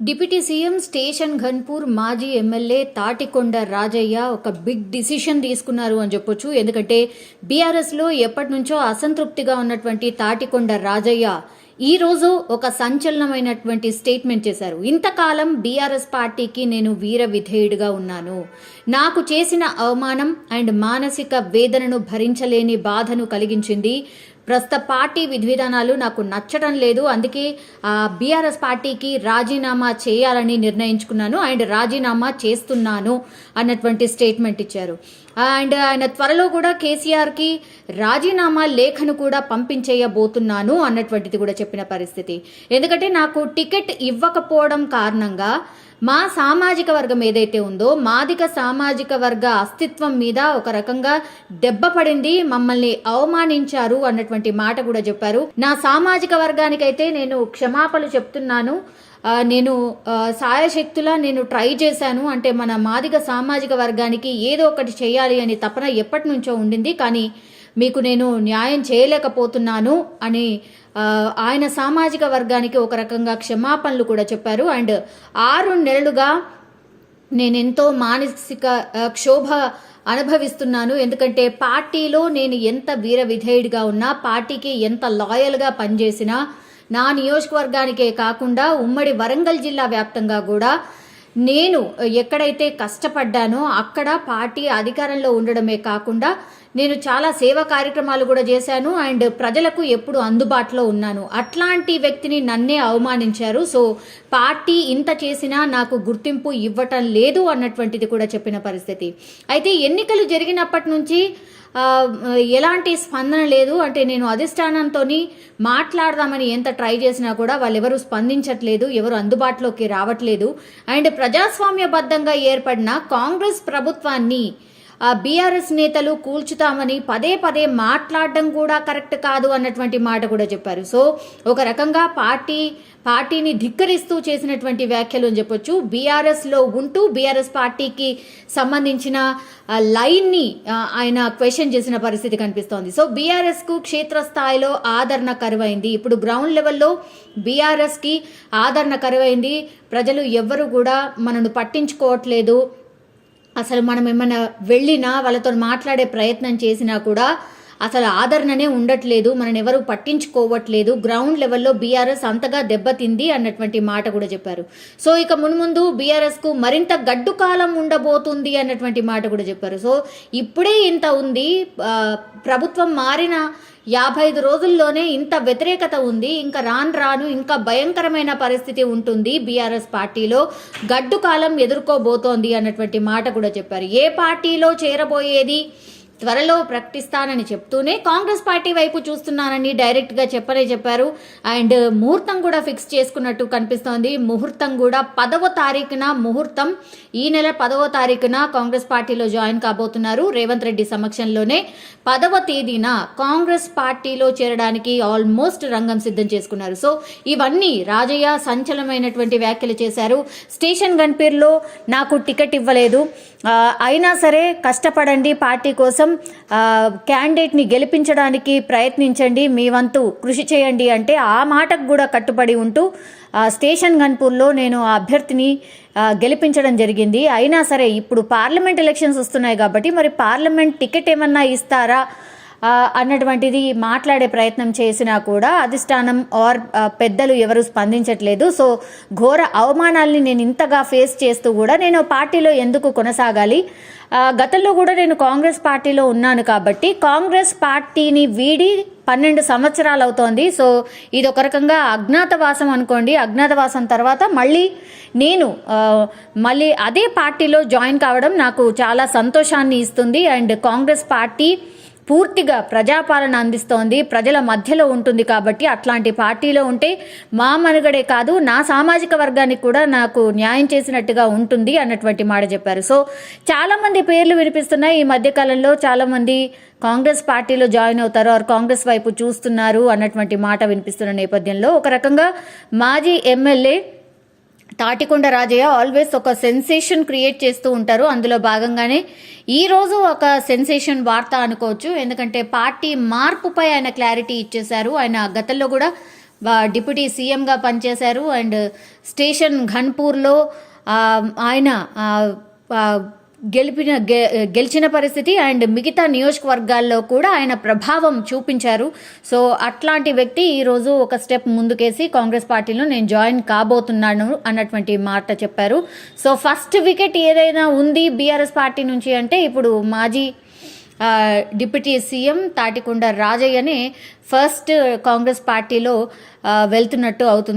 Deputy CM station Ghanpur మాజీ MLA Tatikonda Rajaiah ఒక big decision తీసుకున్నారు అని చెప్పొచ్చు. ఎందుకంటే బీఆర్ఎస్లో ఎప్పటి నుంచో అసంతృప్తిగా ఉన్నటువంటి తాటికొండ రాజయ్య ఈ రోజు ఒక సంచలనమైనటువంటి స్టేట్మెంట్ చేశారు. ఇంతకాలం బీఆర్ఎస్ పార్టీకి నేను వీర విధేయుడిగా ఉన్నాను. నాకు చేసిన అవమానం అండ్ మానసిక వేదనను భరించలేని బాధను కలిగించింది ప్రస్తుత పార్టీ విధివిధానాలు నాకు నచ్చడం లేదు. అందుకే బీఆర్ఎస్ పార్టీకి రాజీనామా చేయాలని నిర్ణయించుకున్నాను. అండ్ రాజీనామా చేస్తున్నాను అన్నటువంటి స్టేట్మెంట్ ఇచ్చారు. అండ్ ఆయన త్వరలో కూడా కేసీఆర్కి రాజీనామా లేఖను కూడా పంపించేయబోతున్నాను అన్నటువంటిది కూడా చెప్పిన పరిస్థితి. ఎందుకంటే నాకు టికెట్ ఇవ్వకపోవడం కారణంగా మా సామాజిక వర్గం ఏదైతే ఉందో మాదిక సామాజిక వర్గ అస్తిత్వం మీద ఒక రకంగా దెబ్బ పడింది మమ్మల్ని అవమానించారు అన్నటువంటి మాట కూడా చెప్పారు. నా సామాజిక వర్గానికైతే నేను క్షమాపణలు చెప్తున్నాను. నేను సాయశక్తులా నేను ట్రై చేశాను. అంటే మన మాదిగ సామాజిక వర్గానికి ఏదో ఒకటి చేయాలి అని తపన ఎప్పటి నుంచో ఉండింది. కానీ మీకు నేను న్యాయం చేయలేకపోతున్నాను అని ఆయన సామాజిక వర్గానికి ఒక రకంగా క్షమాపణలు కూడా చెప్పారు. అండ్ ఆరు నెలలుగా నేను ఎంతో మానసిక క్షోభ అనుభవిస్తున్నాను. ఎందుకంటే పార్టీలో నేను ఎంత వీర విధేయుడిగా ఉన్నా పార్టీకి ఎంత లాయల్గా పనిచేసినా నా నియోజకవర్గానికే కాకుండా ఉమ్మడి వరంగల్ జిల్లా వ్యాప్తంగా కూడా నేను ఎక్కడైతే కష్టపడ్డానో అక్కడ పార్టీ అధికారంలో ఉండడమే కాకుండా నేను చాలా సేవా కార్యక్రమాలు కూడా చేశాను అండ్ ప్రజలకు ఎప్పుడు అందుబాటులో ఉన్నాను. అట్లాంటి వ్యక్తిని నన్నే అవమానించారు. సో పార్టీ ఇంత చేసినా నాకు గుర్తింపు ఇవ్వటం లేదు అన్నటువంటిది కూడా చెప్పిన పరిస్థితి. అయితే ఎన్నికలు జరిగినప్పటి నుంచి ఎలాంటి స్పందన లేదు. అంటే నేను అధిష్టానంతో మాట్లాడదామని ఎంత ట్రై చేసినా కూడా వాళ్ళు ఎవరు స్పందించట్లేదు ఎవరు అందుబాటులోకి రావట్లేదు. అండ్ ప్రజాస్వామ్యబద్ధంగా ఏర్పడిన కాంగ్రెస్ ప్రభుత్వాన్ని బీఆర్ఎస్ నేతలు కూల్చుతామని పదే పదే మాట్లాడడం కూడా కరెక్ట్ కాదు అన్నటువంటి మాట కూడా చెప్పారు. సో ఒక రకంగా పార్టీ పార్టీని ధిక్కరిస్తూ చేసినటువంటి వ్యాఖ్యలు అని చెప్పొచ్చు. బీఆర్ఎస్లో ఉంటూ బీఆర్ఎస్ పార్టీకి సంబంధించిన లైన్ని లైన్ని ఆయన క్వశ్చన్ చేసిన పరిస్థితి కనిపిస్తోంది. సో బీఆర్ఎస్కు క్షేత్రస్థాయిలో ఆదరణ కరువైంది. ఇప్పుడు గ్రౌండ్ లెవెల్లో బీఆర్ఎస్కి ఆదరణ కరువైంది. ప్రజలు ఎవ్వరు కూడా మనను పట్టించుకోవట్లేదు. అసలు మనం ఏమైనా వెళ్ళినా వాళ్ళతో మాట్లాడే ప్రయత్నం చేసినా కూడా అసలు ఆదరణనే ఉండట్లేదు మనని ఎవరు పట్టించుకోవట్లేదు గ్రౌండ్ లెవెల్లో బీఆర్ఎస్ అంతగా దెబ్బతింది అన్నటువంటి మాట కూడా చెప్పారు. సో ఇక మున్ముందు బీఆర్ఎస్కు మరింత గడ్డు కాలం ఉండబోతుంది అన్నటువంటి మాట కూడా చెప్పారు. సో ఇప్పుడే ఇంత ఉంది ప్రభుత్వం మారిన యాభై ఐదు రోజుల్లోనే ఇంత వ్యతిరేకత ఉంది ఇంకా రాను రాను ఇంకా భయంకరమైన పరిస్థితి ఉంటుంది బీఆర్ఎస్ పార్టీలో. గడ్డు కాలం ఎదుర్కోబోతోంది అన్నటువంటి మాట కూడా చెప్పారు. ఏ పార్టీలో చేరబోయేది? త్వరలో ప్రకటిస్తానని చెప్తూనే కాంగ్రెస్ పార్టీ వైపు చూస్తున్నానని డైరెక్ట్గా చెప్పనే చెప్పారు. అండ్ ముహూర్తం కూడా ఫిక్స్ చేసుకున్నట్టు కనిపిస్తోంది. ముహూర్తం కూడా పదవ తారీఖున ముహూర్తం. ఈ నెల పదవ తారీఖున కాంగ్రెస్ పార్టీలో జాయిన్ కాబోతున్నారు రేవంత్ రెడ్డి సమక్షంలోనే. పదవ తేదీన కాంగ్రెస్ పార్టీలో చేరడానికి ఆల్మోస్ట్ రంగం సిద్ధం చేసుకున్నారు. సో ఇవన్నీ రాజయ్య సంచలనమైనటువంటి వ్యాఖ్యలు చేశారు. స్టేషన్ గన్పీర్లో నాకు టికెట్ ఇవ్వలేదు. అయినా సరే కష్టపడండి. పార్టీ కోసం క్యాండిడేట్ని గెలిపించడానికి ప్రయత్నించండి మీ వంతు కృషి చేయండి అంటే ఆ మాటకు కూడా కట్టుబడి ఉంటూ స్టేషన్ గన్పూర్లో నేను ఆ అభ్యర్థిని గెలిపించడం జరిగింది. అయినా సరే ఇప్పుడు పార్లమెంట్ ఎలక్షన్స్ వస్తున్నాయి కాబట్టి మరి పార్లమెంట్ టికెట్ ఏమన్నా ఇస్తారా? అన్నటువంటిది మాట్లాడే ప్రయత్నం చేసినా కూడా అధిష్టానం ఆర్ పెద్దలు ఎవరు స్పందించట్లేదు. సో ఘోర అవమానాల్ని నేను ఇంతగా ఫేస్ చేస్తూ కూడా నేను పార్టీలో ఎందుకు కొనసాగాలి? గతంలో కూడా నేను కాంగ్రెస్ పార్టీలో ఉన్నాను కాబట్టి కాంగ్రెస్ పార్టీని వీడి పన్నెండు సంవత్సరాలు అవుతోంది. సో ఇది ఒక రకంగా అజ్ఞాతవాసం అనుకోండి. అజ్ఞాతవాసం తర్వాత మళ్ళీ నేను మళ్ళీ అదే పార్టీలో జాయిన్ కావడం నాకు చాలా సంతోషాన్ని ఇస్తుంది. అండ్ కాంగ్రెస్ పార్టీ పూర్తిగా ప్రజాపాలన అందిస్తోంది. ప్రజల మధ్యలో ఉంటుంది కాబట్టి అట్లాంటి పార్టీలో ఉంటే మా మనుగడే కాదు నా సామాజిక వర్గానికి కూడా నాకు న్యాయం చేసినట్టుగా ఉంటుంది అన్నటువంటి మాట చెప్పారు. సో చాలామంది పేర్లు వినిపిస్తున్నాయి. ఈ మధ్యకాలంలో చాలామంది కాంగ్రెస్ పార్టీలో జాయిన్ అవుతారు ఆర్ కాంగ్రెస్ వైపు చూస్తున్నారు అన్నటువంటి మాట వినిపిస్తున్న నేపథ్యంలో ఒక రకంగా మాజీ ఎమ్మెల్యే తాటికొండ రాజయ్య ఆల్వేస్ ఒక సెన్సేషన్ క్రియేట్ చేస్తూ ఉంటారు. అందులో భాగంగానే ఈ రోజు ఒక సెన్సేషన్ వార్త అనుకోవచ్చు. ఎందుకంటే పార్టీ మార్పుపై ఆయన క్లారిటీ ఇచ్చేశారు. ఆయన గతంలో కూడా డిప్యూటీ సీఎంగా పనిచేశారు. అండ్ స్టేషన్ ఘన్పూర్లో ఆయన గెలిపిన గె- గెలిచిన పరిస్థితి అండ్ మిగతా నియోజకవర్గాల్లో కూడా ఆయన ప్రభావం చూపించారు. సో అట్లాంటి వ్యక్తి ఈరోజు ఒక స్టెప్ ముందుకేసి కాంగ్రెస్ పార్టీలో నేను జాయిన్ కాబోతున్నాను అన్నటువంటి మాట చెప్పారు. సో ఫస్ట్ వికెట్ ఏదైనా ఉంది బీఆర్ఎస్ పార్టీ నుంచి అంటే ఇప్పుడు మాజీ డిప్యూటీ సీఎం తాటికొండ రాజయ్యనే ఫస్ట్ కాంగ్రెస్ పార్టీలో వెళ్తున్నట్టు అవుతుంది.